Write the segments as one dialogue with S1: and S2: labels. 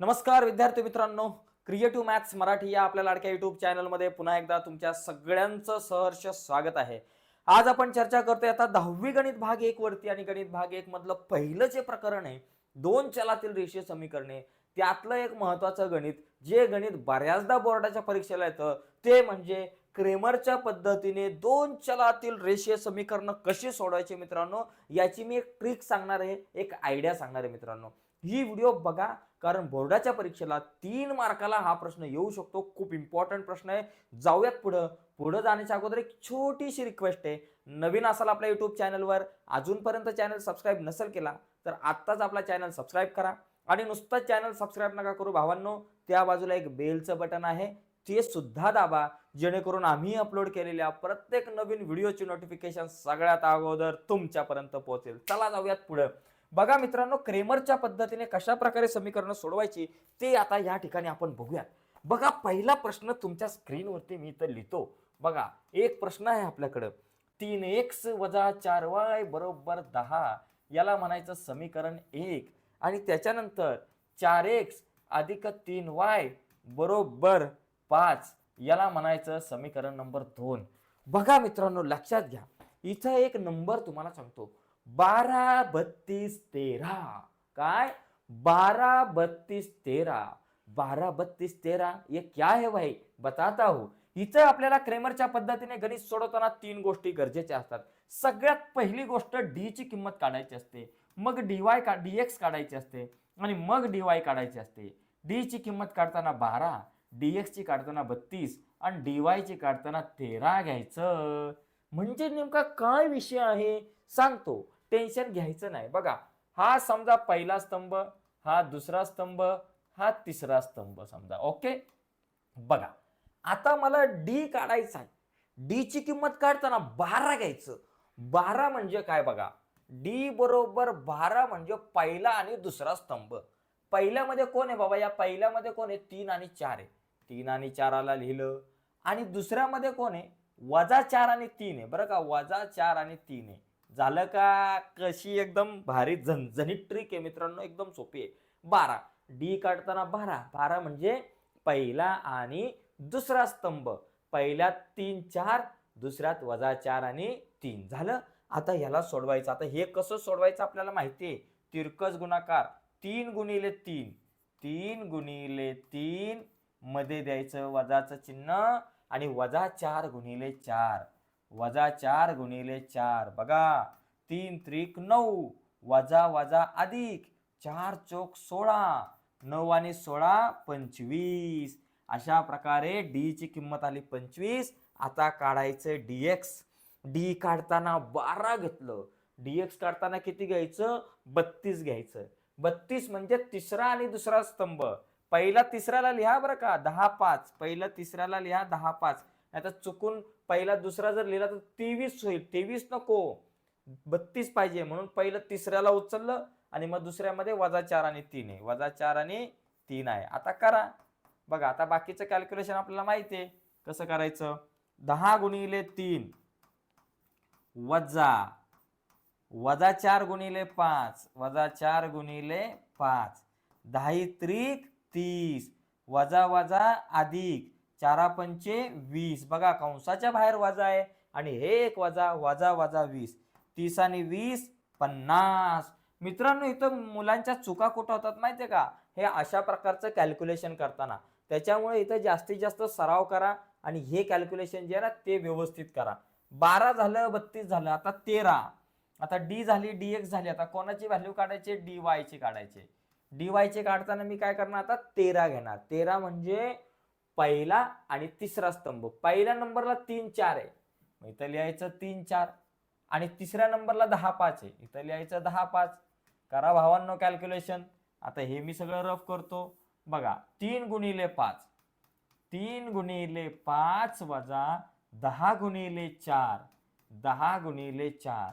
S1: नमस्कार विद्यार्थी मित्रांनो क्रिएटिव्ह मॅथ्स मराठी या आपल्या लाडक्या युट्यूब चॅनलमध्ये पुन्हा एकदा तुमच्या सगळ्यांचं सहर्ष स्वागत आहे. आज आपण चर्चा करतोय आता दहावी गणित भाग एक वरती आणि गणित भाग एक मधलं पहिलं जे प्रकरण आहे दोन चलातील रेषीय समीकरणे त्यातलं एक महत्वाचं गणित जे गणित बऱ्याचदा बोर्डाच्या परीक्षेला येतं ते म्हणजे क्रेमरच्या पद्धतीने दोन चलातील रेषीय समीकरणं कशी सोडवायची मित्रांनो याची मी एक ट्रिक सांगणार आहे एक आयडिया सांगणार आहे मित्रांनो. ही व्हिडिओ बघा कारण बोर्डाच्या परीक्षेला तीन मार्काला हा प्रश्न येऊ शकतो. खूप इम्पॉर्टंट प्रश्न आहे. जाऊयात पुढं. पुढं जाण्याच्या अगोदर एक छोटीशी रिक्वेस्ट आहे. नवीन असाल आपल्या युट्यूब चॅनलवर अजूनपर्यंत चॅनल सबस्क्राईब नसेल केला तर आत्ताच आपला चॅनल सबस्क्राईब करा. आणि नुसतं चॅनल सबस्क्राईब नका करू भावांनो. त्या बाजूला एक बेलचं बटन आहे. ते सुद्धा दाबा जेणेकरून आम्ही अपलोड केलेल्या प्रत्येक नवीन व्हिडिओची नोटिफिकेशन सगळ्यात अगोदर तुमच्यापर्यंत पोहोचेल. चला जाऊयात पुढे. बघा मित्रांनो क्रेमरच्या पद्धतीने कशा प्रकारे समीकरणं सोडवायची ते आता या ठिकाणी आपण बघूयात. बघा पहिला प्रश्न तुमच्या स्क्रीनवरती मी इथं लिहितो. बघा एक प्रश्न आहे आपल्याकडं. तीन एक्स वजा चार वाय बरोबर दहा याला म्हणायचं समीकरण एक. आणि त्याच्यानंतर चार एक्स अधिक तीन वाय बरोबर पाच. याला म्हणायचं समीकरण नंबर दोन. बघा मित्रांनो लक्षात घ्या. इथं एक नंबर तुम्हाला सांगतो. बारा बत्तीस तेरा. काय? बारा बत्तीस तेरा. बारा बत्तीस तेरा. ये क्या है भाई? बताता हो. इथं आपल्याला क्रेमरच्या पद्धतीने गणित सोडवताना तीन गोष्टी गरजेच्या असतात. सगळ्यात पहिली गोष्ट डी ची किंमत काढायची असते. मग डीवाय का डी एक्स काढायची असते. आणि मग डीवाय काढायची असते. डी ची किंमत काढताना बारा. डी एक्सची काढताना बत्तीस आणि डी वायची काढताना तेरा घ्यायचं. म्हणजे नेमका काय विषय आहे? सांगतो. टेन्शन घ्यायचं नाही. बघा हा समजा पहिला स्तंभ हा दुसरा स्तंभ हा तिसरा स्तंभ समजा. ओके बघा आता मला डी काढायचा आहे. डी ची किंमत काढताना बारा घ्यायचं. बारा म्हणजे काय बघा? डी बरोबर बारा म्हणजे पहिला आणि दुसरा स्तंभ. पहिल्यामध्ये कोण आहे बाबा? या पहिल्यामध्ये कोण आहे? तीन आणि चार आहे. तीन आणि चाराला लिहिलं. आणि दुसऱ्यामध्ये कोण आहे? वजा चार आणि तीन आहे. बरं का? वजा चार आणि तीन आहे. झालं का? कशी एकदम भारी झणझणीत ट्रिक आहे मित्रांनो. एकदम सोपी आहे. बारा. डी काढताना बारा. बारा म्हणजे पहिला आणि दुसरा स्तंभ. पहिल्यात तीन चार दुसऱ्यात वजा चार आणि तीन. झालं? आता ह्याला सोडवायचं. आता हे कसं सोडवायचं आपल्याला माहिती आहे? तिरकस गुणाकार. तीन गुणिले तीन. तीन गुणिले तीन. मध्ये द्यायचं वजाचं चिन्ह आणि वजा चार गुणिले चार. वजा चार गुणिले चार. बघा तीन त्रिक नऊ. वजा वजा अधिक चार चोक सोळा. नऊ आणि सोळा पंचवीस. अशा प्रकारे डी ची किंमत आली पंचवीस. आता काढायचं डी एक्स डी काढताना बारा घेतलं. डी एक्स काढताना किती घ्यायचं? बत्तीस घ्यायचं. बत्तीस म्हणजे तिसरा आणि दुसरा स्तंभ. पहिला तिसऱ्याला लिहा बरं का दहा पाच. पहिला तिसऱ्याला लिहा दहा पाच. आता चुकून पहिला दुसरा जर लिहिला तर तेवीस होईल. तेवीस नको. बत्तीस पाहिजे म्हणून पहिलं तिसऱ्याला उचललं आणि मग दुसऱ्यामध्ये वजा चार आणि तीन आहे. वजा चार आणि तीन आहे. आता करा. बघा आता बाकीचं कॅल्क्युलेशन आपल्याला माहिती आहे. कसं करायचं? दहा गुणिले तीन. वजा. वजा चार गुणिले पाच. वजा चार गुणिले पाच. दहा त्रिक तीस. वजा वजा अधिक चारा पंचे वीस. बघा कंसाच्या बाहेर वजा आहे आणि हे एक वजा वजा वजा वीस. तीस आणि वीस पन्नास. मित्रांनो इथं मुलांच्या चुका कुठं होतात माहितीये का? हे अशा प्रकारचं कॅल्क्युलेशन करताना. त्याच्यामुळे इथं जास्तीत जास्त सराव करा आणि हे कॅल्क्युलेशन जे आहे ना ते व्यवस्थित करा. बारा झालं बत्तीस झालं आता तेरा. आता डी झाली डी एक्स झाली. आता कोणाची व्हॅल्यू काढायची? डी वायची काढायची. डी वायचे काढताना मी काय करणार आता? तेरा घेणार. तेरा म्हणजे पहिला आणि तिसरा स्तंभ. पहिल्या नंबरला तीन चार आहे. इथं लिहायचं तीन चार. आणि तिसऱ्या नंबरला दहा पाच आहे. इथं लिहायचं दहा पाच. करा भावांनो कॅल्क्युलेशन आता हे मी सगळं रफ करतो. बघा तीन गुणिले पाच. तीन गुणिले पाच वजा दहा गुणिले चार. दहा गुणिले चार.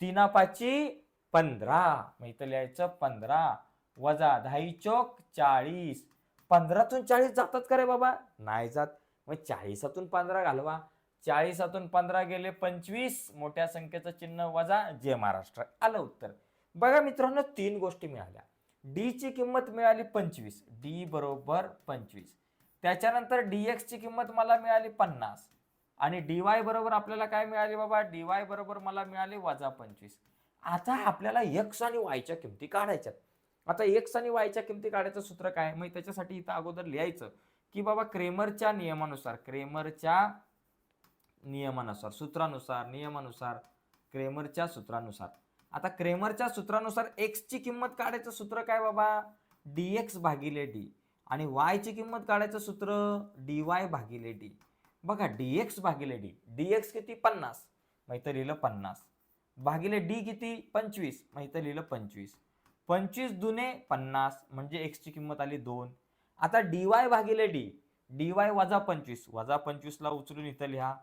S1: तीना पाची पंधरा. मग इथं लिहायचं पंधरा. वजा दहाई चौक चाळीस. पंधरातून चाळीस जातात का रे बाबा? नाही जात. मग चाळीसातून पंधरा घालवा. चाळीसातून पंधरा गेले पंचवीस. मोठ्या संख्येचं चिन्ह वजा जे महाराष्ट्र. आलं उत्तर. बघा मित्रांनो तीन गोष्टी मिळाल्या. डी ची किंमत मिळाली पंचवीस. डी बरोबर पंचवीस. त्याच्यानंतर डी ची किंमत मला मिळाली पन्नास. आणि डी वाय बरोबर आपल्याला काय मिळाले बाबा? डी वाय बरोबर मला मिळाले वजा पंचवीस. आता आपल्याला एक्स आणि वायच्या किमती काढायच्यात. आता एक्स आणि वायच्या किमती काढायचं सूत्र काय? मग त्याच्यासाठी इथं अगोदर लिहायचं की बाबा क्रेमरच्या नियमानुसार क्रेमरच्या नियमानुसार सूत्रानुसार नियमानुसार क्रेमरच्या सूत्रानुसार. आता क्रेमरच्या सूत्रानुसार एक्सची किंमत काढायचं सूत्र काय बाबा? डी एक्स भागिले डी आणि वाय ची किंमत काढायचं सूत्र डी वाय भागिले डी बघा डी एक्स भागिले डी डी एक्स किती? पन्नास. मग इथं लिहिलं पन्नास. भागिले डी किती? पंचवीस. मग इथं लिहिलं पंचवीस. पंचवीस दुने पन्नास म्हणजे एक्सची किंमत आली दोन. आता डी वाय भागिले डी डी वाय वजा पंचवीस वजा पंचवीसला उचलून इथं लिहा.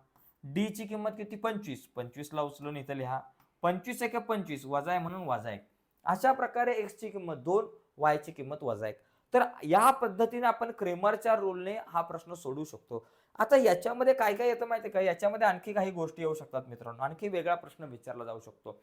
S1: डी ची किंमत किती? पंचवीस. पंचवीसला उचलून इथं लिहा. पंचवीस एक पंचवीस वजा आहे म्हणून वजा एक. अशा प्रकारे एक्सची किंमत दोन वाय ची किंमत वजा एक. तर या पद्धतीने आपण क्रेमरच्या रूलने हा प्रश्न सोडवू शकतो. आता याच्यामध्ये काय काय येतं माहिती का? याच्यामध्ये आणखी काही गोष्टी येऊ शकतात मित्रांनो. आणखी वेगळा प्रश्न विचारला जाऊ शकतो.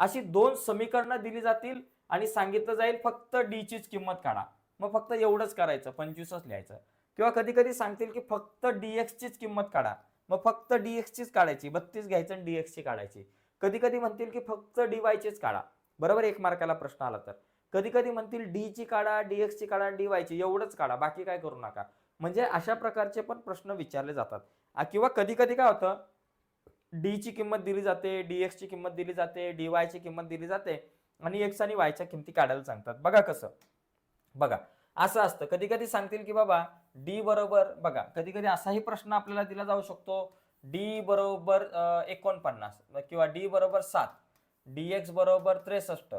S1: अशी दोन समीकरणं दिली जातील आणि सांगितलं जाईल फक्त डी चीच किंमत काढा. मग फक्त एवढंच करायचं पंचवीसच लिहायचं. किंवा कधी कधी सांगतील की फक्त डीएक्स चीच किंमत काढा. मग फक्त डीएक्स चीच काढायची बत्तीस घ्यायचं आणि डीएक्सची काढायची. कधी कधी म्हणतील की फक्त डीवायचीच चीच काढा. बरोबर एक मार्काला प्रश्न आला तर. कधी कधी म्हणतील डी ची काढा डीएक्सची काढा डी ची एवढंच काढा बाकी काय करू नका. म्हणजे अशा प्रकारचे पण प्रश्न विचारले जातात. किंवा कधी कधी काय होतं? डी ची किंमत दिली जाते डीएक्स ची किंमत दिली जाते डी ची किंमत दिली जाते आणि एक्स आणि वायच्या किमती काढायला सांगतात. बघा कसं. बघा असं असतं. कधी कधी सांगतील की बाबा डी बरोबर बघा कधी कधी असाही प्रश्न आपल्याला दिला जाऊ शकतो. डी बरोबर एकोणपन्नास किंवा डी बरोबर सात डी एक्स बरोबर त्रेसष्ट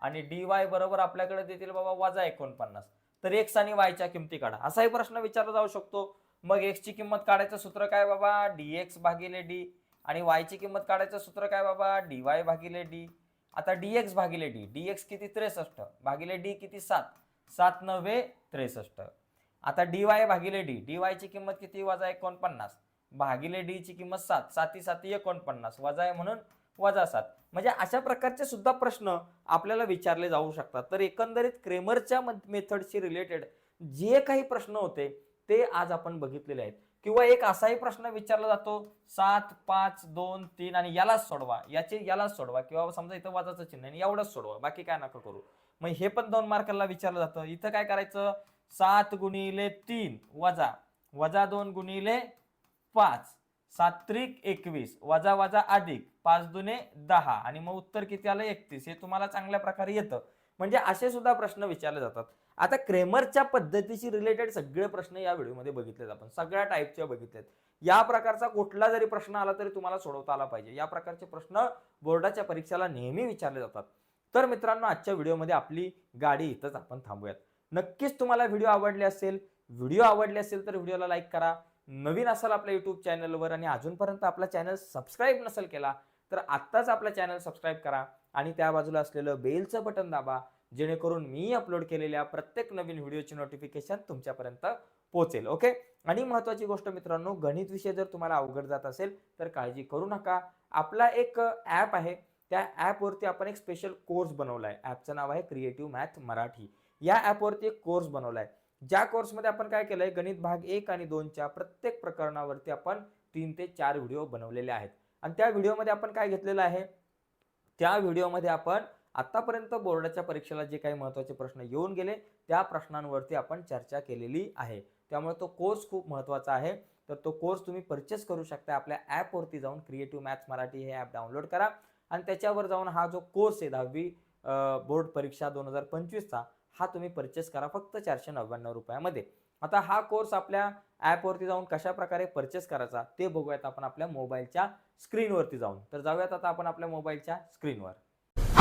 S1: आणि डी वाय बरोबर आपल्याकडे देतील बाबा वजा एकोणपन्नास. तर एक्स आणि वायच्या किमती काढा. असाही प्रश्न विचारला जाऊ शकतो. मग एक्सची किंमत काढायचं सूत्र काय बाबा? डी एक्स भागिले डी आणि वायची किंमत काढायचं सूत्र काय बाबा? डी वाय भागिले डी आता डी एक्स भागिले डी डी एक्स किती त्रेसष्ट? भागिले डी किती सात? सात नव्हे त्रेसष्ट. आता डी वाय भागिले डी डी वायची किंमत किती? वजा एकोणपन्नास. भागिले डी ची किंमत सात. साती साती एकोणपन्नास. वजा आहे म्हणून वजा सात. म्हणजे अशा प्रकारचे सुद्धा प्रश्न आपल्याला विचारले जाऊ शकतात. तर एकंदरीत क्रेमरच्या मेथडशी रिलेटेड जे काही प्रश्न होते ते आज आपण बघितलेले आहेत. किंवा एक असाही प्रश्न विचारला जातो सात पाच दोन तीन आणि यालाच सोडवा. याचे यालाच सोडवा. किंवा समजा इथं वाजाचं चिन्ह आणि एवढंच सोडवा. बाकी काय नका करू. मग हे पण दोन मार्काला विचारलं जातं. इथं काय करायचं? सात गुणिले तीन वजा. वजा दोन गुणिले पाच. सात त्रिक एकवीस. वजा वजा अधिक. पाच दुने दहा. आणि मग उत्तर किती आलं? एकतीस. हे तुम्हाला चांगल्या प्रकारे येतं. म्हणजे असे सुद्धा प्रश्न विचारले जातात. आता क्रेमरच्या पद्धतीशी रिलेटेड सगळे प्रश्न या व्हिडिओमध्ये बघितलेत आपण. सगळ्या टाईपचे बघितलेत. या प्रकारचा कुठला जरी प्रश्न आला तरी तुम्हाला सोडवता आला पाहिजे. या प्रकारचे प्रश्न बोर्डाच्या परीक्षेला नेहमी विचारले जातात. तर मित्रांनो आजच्या व्हिडिओमध्ये आपली गाडी इथंच आपण थांबूयात. नक्कीच तुम्हाला व्हिडिओ आवडले असेल व्हिडिओ आवडले असेल तर व्हिडिओला लाईक करा. नवीन असाल आपल्या युट्यूब चॅनलवर आणि अजूनपर्यंत आपला चॅनल सबस्क्राईब नसेल केला तर आत्ताच आपला चॅनल सबस्क्राईब करा आणि त्या बाजूला असलेलं बेलचं बटन दाबा. जेणेकरून मी अपलोड केलेल्या प्रत्येक नवीन व्हिडिओची नोटिफिकेशन तुमच्यापर्यंत पोहोचेल ओके आणि महत्त्वाची गोष्ट मित्रांनो गणित विषय जर तुम्हाला अवघड जात असेल तर काळजी करू नका. आपला एक ॲप आहे त्या ॲपवरती आपण एक स्पेशल कोर्स बनवला आहे ॲपचं नाव आहे क्रिएटिव्ह मॅथ मराठी. या ॲपवरती एक कोर्स बनवला आहे ज्या कोर्समध्ये आपण काय केलं आहे गणित भाग एक आणि दोनच्या प्रत्येक प्रकरणावरती आपण तीन ते चार व्हिडिओ बनवलेले आहेत. आणि त्या व्हिडिओमध्ये आपण काय घेतलेलं आहे? त्या व्हिडिओमध्ये आपण आतापर्यंत बोर्डाच्या परीक्षेला जे काही महत्त्वाचे प्रश्न येऊन गेले त्या प्रश्नांवरती आपण चर्चा केलेली आहे. त्यामुळे तो कोर्स खूप महत्त्वाचा आहे. तर तो कोर्स तुम्ही परचेस करू शकता. आपल्या ॲपवरती जाऊन क्रिएटिव्ह मॅथ्स मराठी हे ॲप डाउनलोड करा. आणि त्याच्यावर जाऊन हा जो कोर्स आहे दहावी बोर्ड परीक्षा दोन हजार पंचवीसचा हा तुम्ही परचेस करा फक्त चारशे नव्याण्णव रुपयामध्ये. आता हा कोर्स आपल्या ॲपवरती जाऊन कशा प्रकारे परचेस करायचा ते बघूयात आपण आपल्या मोबाईलच्या स्क्रीनवरती जाऊन. तर जाऊयात आता आपण आपल्या मोबाईलच्या स्क्रीनवर.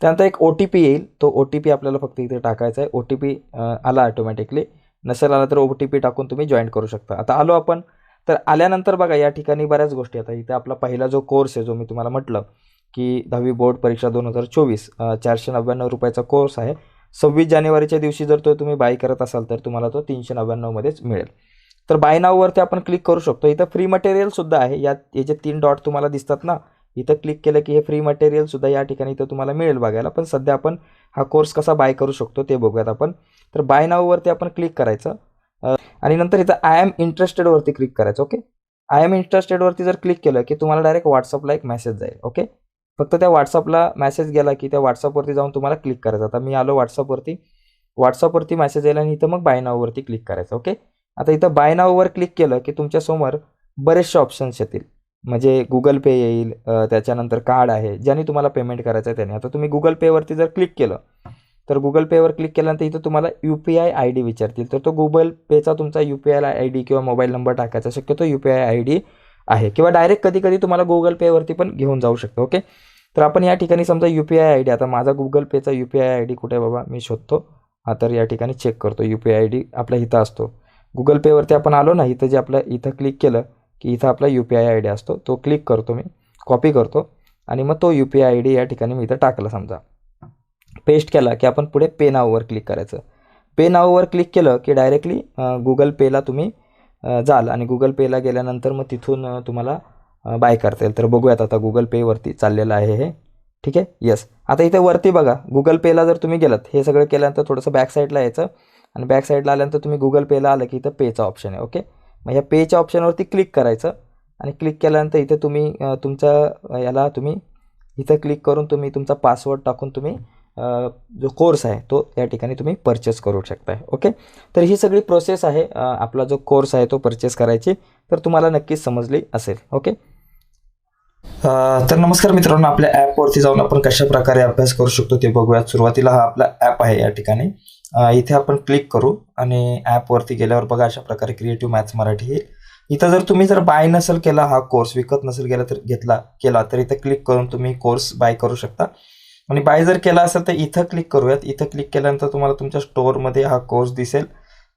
S2: त्यानंतर एक ओ टी पी येईल. तो ओ टी पी आपल्याला फक्त इथे टाकायचा आहे. ओ टी पी आला ऑटोमॅटिकली
S1: नसेल आला तर ओ टी पी टाकून तुम्ही जॉईन करू शकता. आता आलो आपण. तर आल्यानंतर बघा या ठिकाणी बऱ्याच गोष्टी आता. इथे आपला पहिला जो कोर्स आहे जो मी तुम्हाला म्हटलं की दहावी बोर्ड परीक्षा दोन हजार चोवीस चारशे नव्याण्णव रुपयाचा कोर्स आहे. सव्वीस जानेवारीच्या दिवशी जर तो तुम्ही बाय करत असाल तर तुम्हाला तो तीनशे नव्याण्णवमध्येच मिळेल. तर बाय नाववरती आपण क्लिक करू शकतो. इथं फ्री मटेरियलसुद्धा आहे. यात याचे तीन डॉट तुम्हाला दिसतात ना इथं क्लिक केलं की हे फ्री मटेरियलसुद्धा या ठिकाणी इथं तुम्हाला मिळेल बघायला. पण सध्या आपण हा कोर्स कसा बाय करू शकतो ते बघूयात आपण. तर बाय नाववरती आपण क्लिक करायचं. आणि नंतर इथं आय एम इंटरेस्टेडवरती क्लिक करायचं ओके आय एम इंटरेस्टेडवरती जर क्लिक केलं की तुम्हाला डायरेक्ट व्हॉट्सअपला एक मेसेज जाईल ओके फक्त त्या व्हॉट्सअपला मेसेज गेला की त्या व्हॉट्सअपवरती जाऊन तुम्हाला क्लिक करायचं. आता मी आलो व्हॉट्सअपवरती व्हॉट्सअपवरती मेसेज येईल आणि इथं मग बाय नाववरती क्लिक करायचं ओके आता इथं बाय नाववर क्लिक केलं की तुमच्यासमोर बरेचसे ऑप्शन्स येतील. म्हणजे गुगल पे येईल त्याच्यानंतर कार्ड आहे ज्याने तुम्हाला पेमेंट करायचं आहे त्याने. आता तुम्ही गुगल पेवरती जर क्लिक केलं तर गुगल पेवर क्लिक केल्यानंतर इथं तुम्हाला U P I I D विचारतील. तर तो गुगल पेचा तुमचा U P I I D किंवा मोबाईल नंबर टाकायचा शक्यतो U P I I D आहे. किंवा डायरेक्ट कधी कधी तुम्हाला गुगल पेवरती पण घेऊन जाऊ शकतो ओके तर आपण या ठिकाणी समजा U P I I D आता माझा गुगल पेचा U P I I D कुठे बाबा? मी शोधतो. हा तर या ठिकाणी चेक करतो. U P I I D आपल्या इथं असतो. गुगल पेवरती आपण आलो ना इथं जे आपलं इथं क्लिक केलं की इथं आपला U P I I D असतो. तो क्लिक करतो मी. कॉपी करतो. आणि मग तो U P I I D या ठिकाणी मी इथं टाकला समजा. पेस्ट केला की आपण पुढे पे नाववर क्लिक करायचं. पे नाववर क्लिक केलं की डायरेक्टली गुगल पेला तुम्ही जाल. आणि गुगल पेला गेल्यानंतर मग तिथून तुम्हाला बाय करता येईल. तर बघूयात आता गुगल पेवरती चाललेलं आहे हे. ठीक आहे? येस आता इथे वरती बघा. गुगल पेला जर तुम्ही गेलात हे सगळं केल्यानंतर थोडंसं बॅक साईडला यायचं. आणि बॅक साईडला आल्यानंतर तुम्ही गुगल पेला आलं की इथं पेचा ऑप्शन आहे. ओके मग या पेच्या ऑप्शनवरती क्लिक करायचं. आणि क्लिक केल्यानंतर इथे तुम्ही तुमचा याला तुम्ही इथं क्लिक करून तुम्ही तुमचा पासवर्ड टाकून तुम्ही जो कोर्स आहे तो या ठिकाणी तुम्ही परचेस करू शकताय. ओके? तर ही सगळी प्रोसेस आहे आपला जो कोर्स आहे तो परचेस करायची तर तुम्हाला नक्कीच समजली असेल. ओके? तर नमस्कार मित्रांनो आपल्या ॲपवरती जाऊन आपण कशा प्रकारे अभ्यास करू शकतो ते बघूयात. सुरुवातीला हा आपला ॲप आहे या ठिकाणी. इथे आपण क्लिक करू आणि ॲपवरती गेल्यावर बघा अशा प्रकारे क्रिएटिव्ह मॅथ्स मराठी येईल. इथं जर तुम्ही जर बाय नसेल केला हा कोर्स विकत नसेल गेला तर घेतला केला तर इथं क्लिक करून तुम्ही कोर्स बाय करू शकता. आणि बाय जर केला असेल तर इथं क्लिक करूयात. इथं क्लिक केल्यानंतर तुम्हाला तुमच्या स्टोअरमध्ये हा कोर्स दिसेल.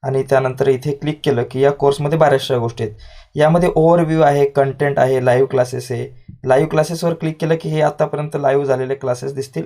S1: आणि त्यानंतर इथे क्लिक केलं की या कोर्समध्ये बऱ्याचशा गोष्टी आहेत. यामध्ये ओव्हरव्ह्यू आहे कंटेंट आहे लाईव्ह क्लासेस आहे. लाईव्ह क्लासेसवर क्लिक केलं की हे आतापर्यंत लाईव्ह झालेले क्लासेस दिसतील.